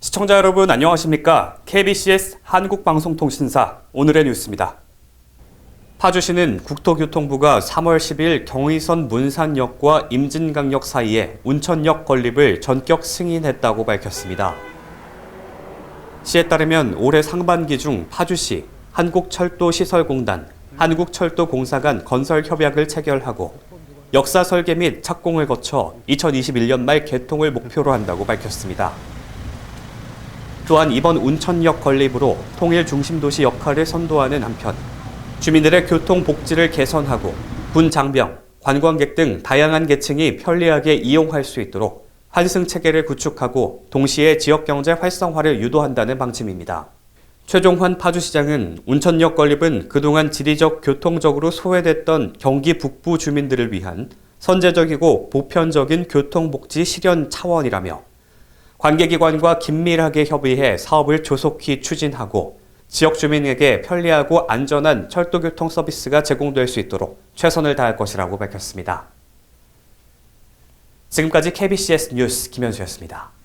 시청자 여러분 안녕하십니까? KBCS 한국방송통신사 오늘의 뉴스입니다. 파주시는 국토교통부가 3월 10일 경의선 문산역과 임진강역 사이에 운천역 건립을 전격 승인했다고 밝혔습니다. 시에 따르면 올해 상반기 중 파주시, 한국철도시설공단, 한국철도공사 간 건설 협약을 체결하고 역사 설계 및 착공을 거쳐 2021년 말 개통을 목표로 한다고 밝혔습니다. 또한 이번 운천역 건립으로 통일 중심 도시 역할을 선도하는 한편 주민들의 교통 복지를 개선하고 군 장병, 관광객 등 다양한 계층이 편리하게 이용할 수 있도록 환승 체계를 구축하고 동시에 지역 경제 활성화를 유도한다는 방침입니다. 최종환 파주시장은 운천역 건립은 그동안 지리적 교통적으로 소외됐던 경기 북부 주민들을 위한 선제적이고 보편적인 교통복지 실현 차원이라며 관계기관과 긴밀하게 협의해 사업을 조속히 추진하고 지역 주민에게 편리하고 안전한 철도교통 서비스가 제공될 수 있도록 최선을 다할 것이라고 밝혔습니다. 지금까지 KBCS 뉴스 김현수였습니다.